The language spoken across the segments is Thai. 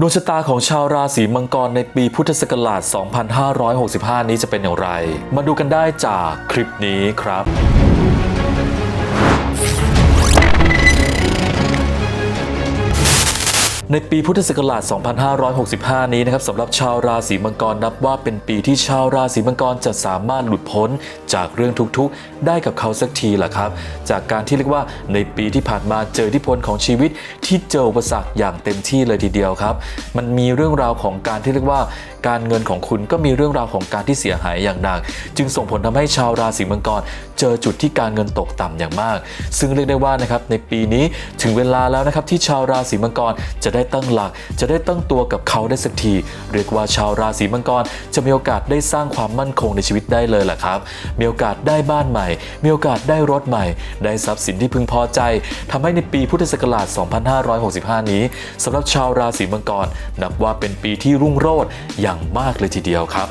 ดวงชะตาของชาวราศีมังกรในปีพุทธศักราช 2565 นี้จะเป็นอย่างไร มาดูกันได้จากคลิปนี้ครับ ในปีพุทธศักราช 2565 นี้นะครับสำหรับชาวราศีมังกรนับว่าเป็นปีที่ชาวราศีมังกรจะสามารถหลุดพ้นจากเรื่องทุกๆ ได้กับเขาสักทีแหละครับ จากการที่เรียกว่าในปีที่ผ่านมาเจอที่พลของชีวิตที่เจออุปสรรคอย่างเต็มที่เลยทีเดียวครับ มันมีเรื่องราวของการที่เรียกว่า การเงินของคุณก็มีเรื่องราวของการที่เสียหายอย่างหนักจึงส่งผลทำให้ชาวราศีมังกร เจอจุดที่การเงินตกต่ำอย่างมาก ซึ่งเรียกได้ว่านะครับในปีนี้ถึงเวลาแล้วนะครับที่ชาวราศีมังกรจะได้ตั้งหลัก จะได้ตั้งตัวกับเขาได้สักที เรียกว่าชาวราศีมังกร จะมีโอกาสได้สร้างความมั่นคงในชีวิตได้เลยแหละครับ มีโอกาสได้บ้านใหม่ มีโอกาสได้รถใหม่ ได้ทรัพย์สินที่พึงพอใจทำให้ในปีพุทธศักราช 2565 นี้สำหรับชาวราศีมังกร นับว่าเป็นปีที่รุ่งโรจน์อย่างมากเลยทีเดียวครับ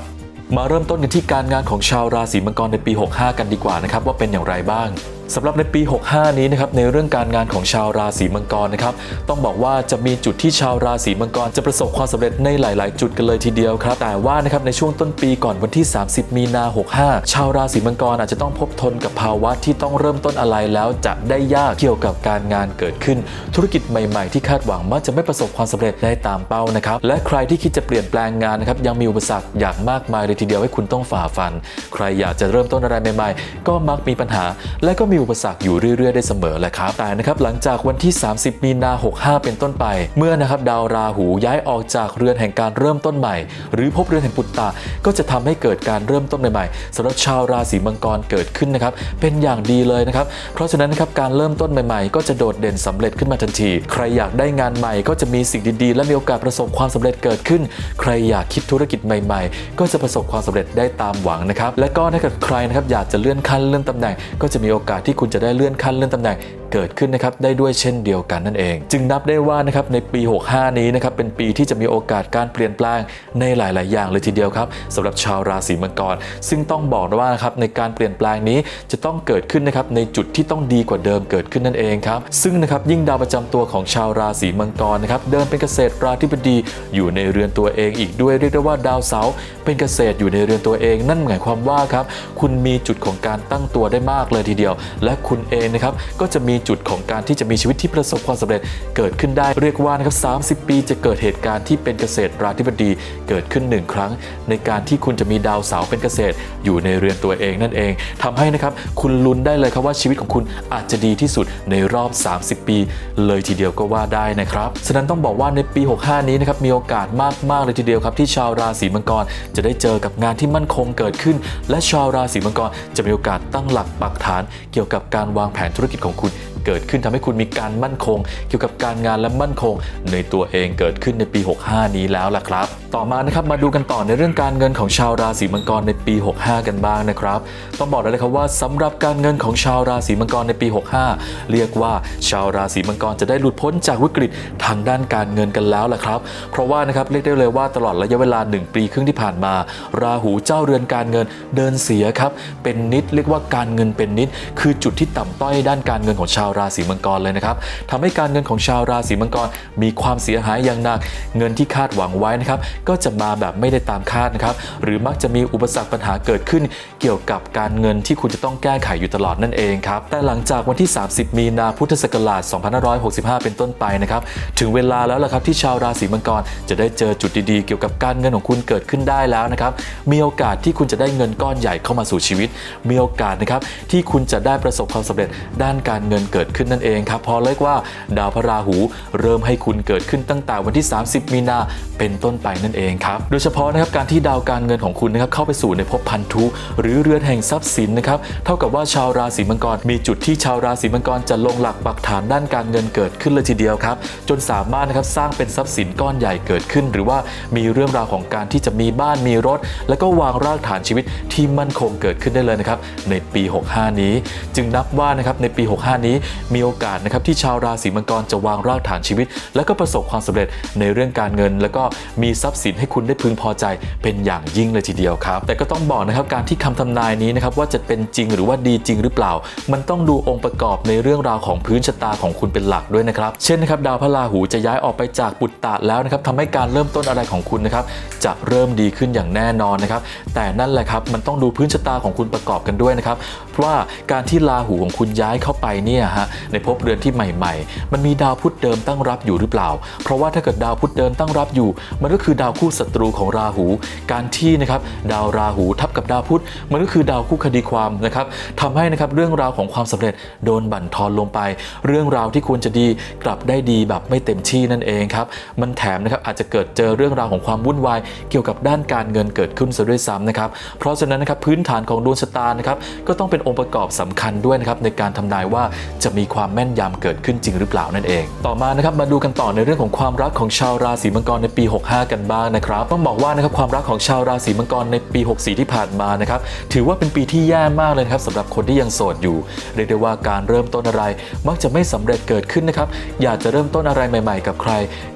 มาเริ่มต้นกันที่การงานของชาวราศีมังกรในปี 65 กันดีกว่านะครับว่าเป็นอย่างไรบ้าง สำหรับในปี 65 นี้นะครับในเรื่องการงานของชาวราศีมังกรนะครับต้องบอกว่าจะมีจุดที่ชาวราศีมังกรจะประสบความสำเร็จในหลาย ๆ จุดกันเลยทีเดียวครับแต่ว่านะครับในช่วงต้นปีก่อนวันที่ 30 มีนา 65 ชาวราศีมังกรอาจจะต้องพบทนกับภาวะที่ต้องเริ่มต้นอะไรแล้วจะได้ยากเกี่ยวกับการงานเกิดขึ้น ธุรกิจใหม่ ๆ ที่คาดหวังมักจะไม่ประสบความสำเร็จได้ตามเป้านะครับและใครที่คิดจะเปลี่ยนแปลงงานนะครับยังมีอุปสรรคอย่างมากมายเลยทีเดียวให้คุณต้องฝ่าฟัน ใครอยากจะเริ่มต้นอะไรใหม่ ๆ ก็มักมีปัญหาและก็มีมีอุปสรรคอยู่เรื่อยๆ ได้เสมอแหละครับ แต่นะครับหลังจากวันที่ 30 มีนา 65 เป็นต้นไป เมื่อนะครับดาวราหูย้ายออกจากเรือนแห่งการเริ่มต้นใหม่ หรือพบเรือนแห่งปุตตะก็จะทำให้เกิดการเริ่มต้นใหม่ๆสำหรับชาวราศีมังกรเกิดขึ้นนะครับเป็นอย่างดีเลยนะครับเพราะฉะนั้นนะครับการเริ่มต้นใหม่ๆ ก็จะโดดเด่นสำเร็จขึ้นมาทันที ใครอยากได้งานใหม่ก็จะมีสิ่งดีๆ และมีโอกาสประสบความสำเร็จเกิดขึ้น ใครอยากคิดธุรกิจใหม่ ๆ ก็จะประสบความสำเร็จได้ตามหวังนะครับและก็ถ้าเกิดใครนะครับอยากจะเลื่อนขั้นเลื่อนตำแหน่งก็จะมีโอกาสที่คุณจะได้เลื่อนขั้นเลื่อนตำแหน่งเกิดขึ้นนะครับได้ด้วยเช่นเดียวกันนั่นเอง จึงนับได้ว่านะครับในปี 65 นี้นะครับเป็นปีที่จะมีโอกาสการเปลี่ยนแปลงในหลาย ๆ อย่างเลยทีเดียวครับสำหรับชาวราศีมังกร ซึ่งต้องบอกว่านะครับในการเปลี่ยนแปลงนี้จะต้องเกิดขึ้นนะครับในจุดที่ต้องดีกว่าเดิมเกิดขึ้นนั่นเองครับซึ่งนะครับยิ่งดาวประจำตัวของชาวราศีมังกรนะครับเดิมเป็นเกษตรราธิบดีอยู่ในเรือนตัวเองอีกด้วยเรียกได้ว่าดาวเสาร์เป็นเกษตรอยู่ในเรือนตัวเอง นั่นหมายความว่าครับคุณมีจุดของการตั้งตัวได้มากเลยทีเดียวและคุณเองนะครับก็จะมีจุดของการที่จะมีชีวิตที่ประสบความสำเร็จเกิดขึ้นได้เรียกว่านะครับ 30 ปีจะเกิดเหตุการณ์ที่เป็นเกษตรราธิบดีเกิดขึ้นหนึ่งครั้ง ในการที่คุณจะมีดาวเสาเป็นเกษตร อยู่ในเรือนตัวเองนั่นเองทำให้นะครับคุณลุ้นได้เลยครับว่าชีวิตของคุณอาจจะดีที่สุดในรอบ 30 ปี เลยทีเดียวก็ว่าได้นะครับฉะนั้นต้องบอกว่าในปี 65 นี้นะครับมีโอกาสมากๆเลยทีเดียวครับที่ชาวราศีมังกรจะได้เจอกับงานที่มั่นคงเกิดขึ้น และชาวราศีมังกรจะมีโอกาสตั้งหลักปักฐานเกี่ยวกับการวางแผนธุรกิจของคุณ เกิดขึ้นทำให้คุณมีการมั่นคง เกี่ยวกับการงานและมั่นคง ในตัวเองเกิดขึ้นในปี 65 นี้แล้วล่ะครับ ต่อมานะครับมาดูกันต่อในเรื่องการเงินของชาวราศีมังกรในปี 65 กันบ้างนะครับต้องบอกเลยครับว่าสำหรับการเงินของชาวราศีมังกรในปี 65 เรียกว่าชาวราศีมังกรจะได้หลุดพ้นจากวิกฤตทางด้านการเงินกันแล้วล่ะครับ เพราะว่านะครับเรียกได้เลยว่าตลอดระยะเวลา 1 ปีครึ่งที่ผ่านมา ราหูเจ้าเรือนการเงินเดินเสียครับเป็นนิดเรียกว่าการเงินเป็นนิด คือจุดที่ต่ำต้อยด้านการเงินของชาวราศีมังกรเลยนะครับทำให้การเงินของชาวราศีมังกรมีความเสียหายอย่างหนัก เงินที่คาดหวังไว้นะครับก็จะมาแบบไม่ได้ตามคาดนะครับหรือมักจะมีอุปสรรคปัญหาเกิดขึ้น เกี่ยวกับการเงินที่คุณจะต้องแก้ไขอยู่ตลอดนั่นเองครับแต่หลังจากวันที่ 30 มีนาพุทธศักราช 2565 เป็นต้นไปนะครับถึงเวลาแล้วล่ะครับที่ชาวราศีมังกรจะได้เจอจุดดีๆ เกี่ยวกับการเงินของคุณเกิดขึ้นได้แล้วนะครับมีโอกาสที่คุณจะได้เงินก้อนใหญ่เข้ามาสู่ชีวิต มีโอกาสนะครับที่คุณจะได้ประสบความสำเร็จด้านการเงินเกิดขึ้นนั่นเองครับพอเรียกว่าดาวพระราหูเริ่มให้คุณเกิดขึ้นตั้งแต่วันที่ 30 มีนาเป็นต้นไปนั่นเองครับโดยเฉพาะนะครับการที่ดาวการเงินของคุณนะครับเข้าไปสู่ในภพพันธุ หรือเรือนแห่งทรัพย์สินนะครับเท่ากับว่าชาวราศีมังกรมีจุดที่ชาวราศีมังกรจะลงหลักปักฐานด้านการเงินเกิดขึ้นเลยทีเดียวครับจนสามารถนะครับสร้างเป็นทรัพย์สินก้อนใหญ่เกิดขึ้น หรือว่ามีเรื่องราวของการที่จะมีบ้านมีรถ แล้วก็วางรากฐานชีวิตที่มั่นคงเกิดขึ้นได้เลยนะครับในปี 65 นี้ จึงนับว่านะครับในปี 65 นี้มีโอกาสนะครับที่ชาวราศีมังกรจะวางรากฐานชีวิต และก็ประสบความสำเร็จในเรื่องการเงิน แล้วก็มีทรัพย์สินให้คุณได้พึงพอใจเป็นอย่างยิ่งเลยทีเดียวครับ แต่ก็ต้องบอกนะครับการที่คำทำนายนี้นะครับว่าจะเป็นจริงหรือว่าดีจริงหรือเปล่า มันต้องดูองค์ประกอบในเรื่องราวของพื้นชะตาของคุณเป็นหลักด้วยนะครับ เช่นนะครับดาวพระราหูจะย้ายออกไปจากปุตตะแล้วนะครับทำให้การเริ่มต้นอะไรของคุณนะครับจะเริ่มดีขึ้นอย่างแน่นอนนะครับ แต่นั่นแหละครับมันต้องดูพื้นชะตาของคุณประกอบกันด้วยนะครับเพราะว่าการที่ราหูของคุณย้ายเข้าไปเนี่ยฮะในภพเรือนที่ใหม่ ๆ มันมีดาวพุธเดิมตั้งรับอยู่หรือเปล่า เพราะว่าถ้าเกิดดาวพุธเดิมตั้งรับอยู่ มันก็คือดาวคู่ศัตรูของราหู การที่นะครับดาวราหูทับกับดาวพุธมันก็คือดาวคู่คดีความนะครับทำให้นะครับเรื่องราวของความสำเร็จโดนบั่นทอนลงไป เรื่องราวที่ควรจะดีกลับได้ดีแบบไม่เต็มที่นั่นเองครับมันแถมนะครับอาจจะเกิดเจอเรื่องราวของความวุ่นวาย เกี่ยวกับด้านการเงินเกิดขึ้นซะด้วยซ้ำนะครับเพราะฉะนั้นนะครับพื้นฐานของดวงชะตานะครับก็ต้องเป็นองค์ประกอบสำคัญด้วยนะครับในการทำนายว่าจะมีความแม่นยำเกิดขึ้นจริงหรือเปล่านั่นเอง ต่อมานะครับมาดูกันต่อในเรื่องของความรักของชาวราศีมังกรในปี 65 กันบ้างนะครับต้องบอกว่านะครับความรักของชาวราศีมังกรในปี 64 ที่ผ่านมานะครับถือว่าเป็นปีที่แย่มากเลยครับสำหรับคนที่ยังโสดอยู่ เรียกได้ว่าการเริ่มต้นอะไร มักจะไม่สำเร็จเกิดขึ้นนะครับอยากจะเริ่มต้นอะไรใหม่ๆ กับใคร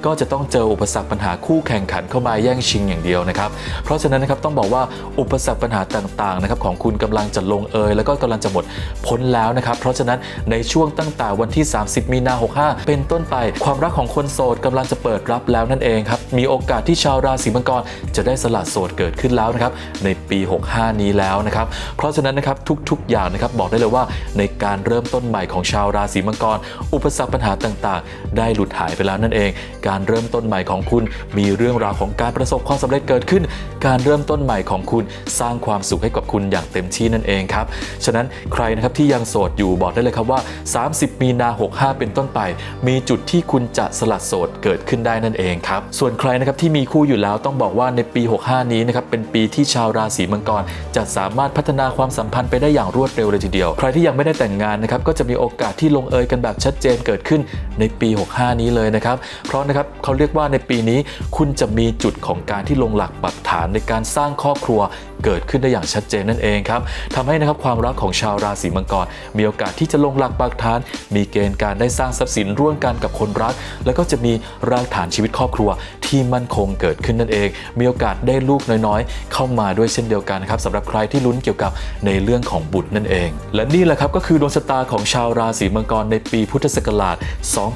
ก็จะต้องเจออุปสรรคปัญหาคู่แข่งขันเข้ามาแย่งชิงอย่างเดียวนะครับเพราะฉะนั้นนะครับต้องบอกว่าอุปสรรคปัญหาต่างๆนะครับของคุณกำลังจะลงเอยแล้วก็กำลังจะหมดพ้นแล้วนะครับเพราะฉะนั้นในช่วงตั้งแต่วันที่ 30 มีนา 65 เป็นต้นไป ความรักของคนโสดกำลังจะเปิดรับแล้วนั่นเองครับ มีโอกาสที่ชาวราศีมังกรจะได้สละโสดเกิดขึ้นแล้วนะครับ ในปี 65 นี้แล้วนะครับ เพราะฉะนั้นนะครับทุกๆ อย่างนะครับบอกได้เลยว่าในการเริ่มต้นใหม่ของชาวราศีมังกร อุปสรรคปัญหาต่างๆ ได้หลุดหายไปแล้วนั่นเอง การเริ่มต้นใหม่ของคุณ มีเรื่องราวของการประสบความสำเร็จเกิดขึ้น การเริ่มต้นใหม่ของคุณสร้างความสุขให้กับคุณอย่างเต็มที่นั่นเองครับ ฉะนั้นใครนะครับที่ยังโสดอยู่บอกได้เลยครับว่า30 มีนา 65 เป็นต้นไป มีจุดที่คุณจะสลัดโสดเกิดขึ้นได้นั่นเองครับ ส่วนใครนะครับที่มีคู่อยู่แล้วต้องบอกว่าในปี 65 นี้นะครับเป็นปีที่ชาวราศีมังกร จะสามารถพัฒนาความสัมพันธ์ไปได้อย่างรวดเร็วเลยทีเดียว ใครที่ยังไม่ได้แต่งงานนะครับก็จะมีโอกาสที่ลงเอยกันแบบชัดเจนเกิดขึ้นในปี 65 นี้เลยนะครับ เพราะนะครับเขาเรียกว่าในปีนี้คุณจะมีจุดของการที่ลงหลักปักฐานในการสร้างครอบครัวเกิดขึ้นได้อย่างชัดเจนนั่นเองครับทำให้นะครับความรักของชาวราศีมังกรมีโอกาสที่จะลงหลักปักฐาน มีเกณฑ์การได้สร้างทรัพย์สินร่วมกันกับคนรัก แล้วก็จะมีรากฐานชีวิตครอบครัวที่มั่นคงเกิดขึ้นนั่นเอง มีโอกาสได้ลูกน้อยๆ เข้ามาด้วยเช่นเดียวกันครับสำหรับใครที่ลุ้นเกี่ยวกับในเรื่องของบุตรนั่นเอง และนี่แหละครับก็คือดวงชะตาของชาวราศีมังกรในปีพุทธศักราช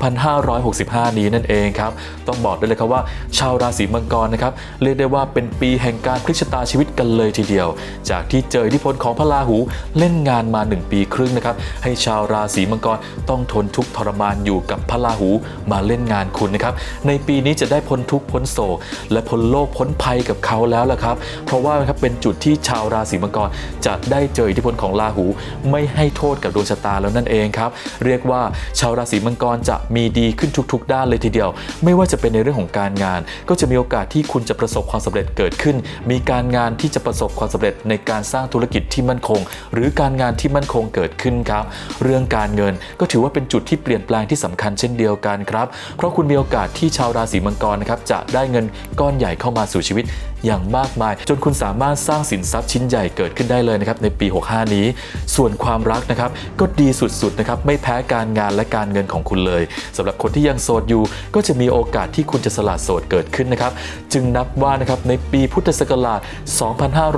2565 นี้นั่นเองครับต้องบอกได้เลยครับว่า ชาวราศีมังกรนะครับเรียกได้ว่าเป็นปีแห่งการพลิกชะตาชีวิตกันเลยทีเดียว จากที่เจออิทธิพลของพระราหูเล่นงานมา 1 ปีครึ่งนะครับให้ชาวราศีมังกรต้องทนทุกทรมานอยู่กับพระราหูมาเล่นงานคุณนะครับ ในปีนี้จะได้พ้นทุกพ้นโศก และพ้นโลกพ้นภัยกับเขาแล้วล่ะครับ เพราะว่าครับเป็นจุดที่ชาวราศีมังกรจะได้เจออิทธิพลของราหู ไม่ให้โทษกับดวงชะตาแล้วนั่นเองครับ เรียกว่าชาวราศีมังกรจะมีดีขึ้นทุก ๆ ด้านเลยทีเดียว ไม่ว่าจะเป็นในเรื่องของการงาน ก็จะมีโอกาสที่คุณจะประสบความสำเร็จเกิดขึ้น มีการงานที่จะประสบความสำเร็จในการสร้างธุรกิจที่มั่นคง หรือการงานที่มั่นคงเกิดขึ้นครับ เรื่องการเงินก็ถือว่าเป็นจุดที่เปลี่ยนแปลงที่สำคัญเช่นเดียวกันครับ เพราะคุณมีโอกาสที่ชาวราศีมังกรนะครับจะได้เงินก้อนใหญ่เข้ามาสู่ชีวิต อย่างมากมาย จนคุณสามารถสร้างสินทรัพย์ชิ้นใหญ่เกิดขึ้นได้เลยนะครับในปี 65 นี้ ส่วนความรักนะครับก็ดีสุดๆนะครับไม่แพ้การงานและการเงินของคุณเลยสำหรับคนที่ยังโสดอยู่ ก็จะมีโอกาสที่คุณจะสละโสดเกิดขึ้นนะครับจึงนับว่านะครับในปีพุทธศักราช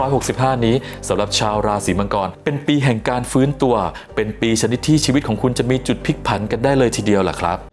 2565 นี้สำหรับชาวราศีมังกร เป็นปีแห่งการฟื้นตัว เป็นปีชนิดที่ชีวิตของคุณจะมีจุดพลิกผันกันได้เลยทีเดียวล่ะครับ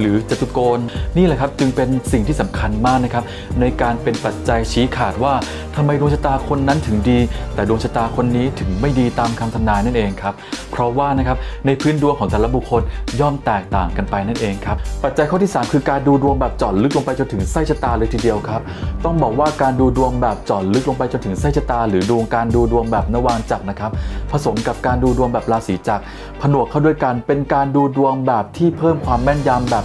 หรือจตุโกณนี่แหละครับจึงเป็นสิ่งที่สำคัญมากนะครับ ในการเป็นปัจจัยชี้ขาดว่าทำไมดวงชะตาคนนั้นถึงดี แต่ดวงชะตาคนนี้ถึงไม่ดีตามคำทำนายนั่นเองครับ เพราะว่านะครับในพื้นดวงของแต่ละบุคคลย่อมแตกต่างกันไปนั่นเองครับปัจจัยข้อที่ 3 คือการดูดวงแบบเจาะลึกลงไปจนถึงไส้ชะตาเลยทีเดียวครับ ต้องบอกว่าการดูดวงแบบเจาะลึกลงไปจนถึงไส้ชะตา หรือดวงการดูดวงแบบนวางจักรนะครับผสมกับการดูดวงแบบราศีจักรผนวกเข้าด้วยกันเป็นการดูดวงแบบที่เพิ่มความแม่นยำแบบ